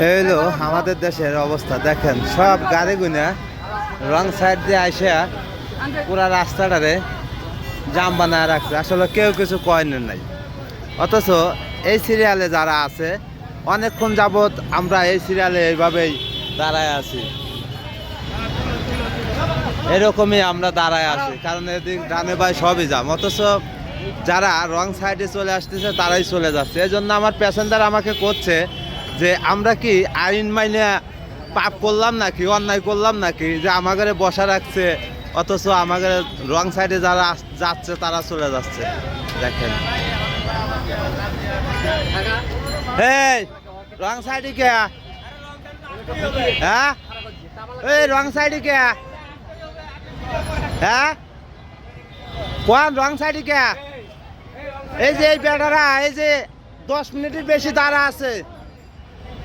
এই হলো আমাদের দেশের অবস্থা, দেখেন, সব গাড়ি গুনা রং সাইড দিয়ে আইসা পুরা রাস্তাটারে জাম বানায় রাখছে। আসলে কেউ কিছু কয়নি নাই। অথচ এই সিরিয়ালে যারা আছে, অনেকক্ষণ যাবৎ আমরা এই সিরিয়ালে এইভাবেই দাঁড়ায় আছি। এরকমই আমরা দাঁড়ায় আছি, কারণ এদিক ডানে বাই সবই যাম অথচ যারা রং সাইডে চলে আসতেছে, তারাই চলে যাচ্ছে। এই জন্য আমার প্যাসেঞ্জার আমাকে করছে যে আমরা কি আইন মাইনে পাপ করলাম নাকি, অন্যায় করলাম নাকি? যে আমাদের বসা রাখছে, অথচ আমাদের রং সাইডে যারা যাচ্ছে, তারা চলে যাচ্ছে। দেখেন। এই রং সাইডে কে? হ্যাঁ? এই রং সাইডে কে? হ্যাঁ? কোন রং সাইডে কে? এই যে, এই বেটারা, এই যে, দশ মিনিটের বেশি দাঁড়া আছে।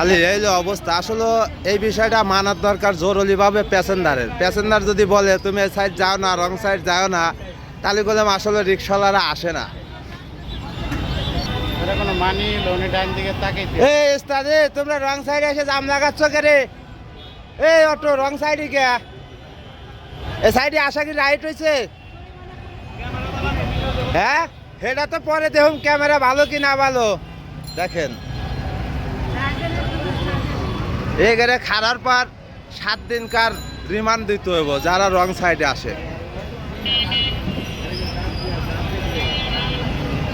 তাহলে এই যে অবস্থা আসলে এই বিষয়টা মানার দরকার জরুরিভাবে প্যাসেঞ্জারের। প্যাসেঞ্জার যদি বলে তুমি এই সাইড যাও না রং সাইড যাও না তাহলে বললাম আসলে রিক্সাওয়ালারা আসে না। মানি এই তোমরা রং সাইডে এসে জাম লাগাচ্ছ কে রে? এই অটো রং সাইডে কে? এই সাইডে আসা কি রাইট হয়েছে হ্যাঁ? সেটা তো পরে দেখুন ক্যামেরা ভালো কি না ভালো? দেখেন। এখানে খারার পর সাত দিনকার রিমান্ড দিতে হইব যারা রং সাইডে আসে।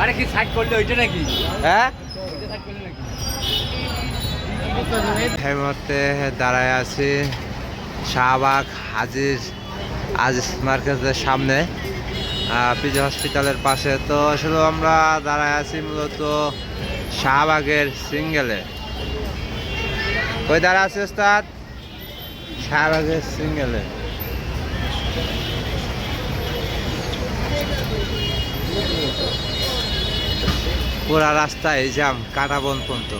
আরে কি সাইড করলে ওইটা নাকি? হ্যাঁ? এই মুহূর্তে দাঁড়ায় আছি শাহবাগ হাজির আজিজ মার্কেটের সামনে পিজি হসপিটালের পাশে। তো আসলে আমরা দাঁড়ায় আছি মূলত শাহবাগের সিঙ্গেলে। কই দাঁড়া আছে ওস্তাদ? আছে সিঙ্গেলে। পুরা রাস্তায় জাম কাটাবন পর্যন্ত।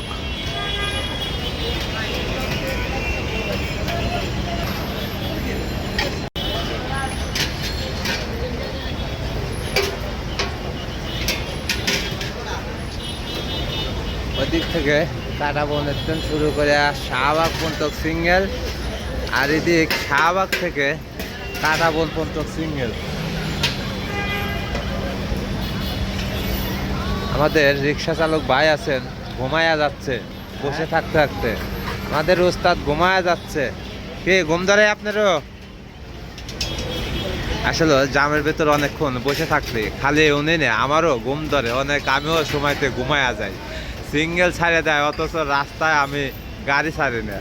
ওদিক থেকে কাটা বনের ট্রেন শুরু করে শাহবাগ পর্যন্ত সিঙ্গেল। আর এদিক শাহবাগ থেকে কাটা বন পর্যন্ত সিঙ্গেল। আমাদের রিক্সা চালক ভাই আছেন, ঘুমায়া যাচ্ছে, বসে থাকতে থাকতে। আমাদের ওস্তাদ ঘুমায়া যাচ্ছে। কে, ঘুম ধরে আপনারও? আসলে জামের ভেতর অনেকক্ষণ বসে থাকলে খালি উনি ne আমারও ঘুম ধরে, অনেক আমিও সময়তে ঘুমায়া যাই। সিঙ্গেল ছাড়ে দেয় অথচ রাস্তায় আমি গাড়ি ছাড়ি না।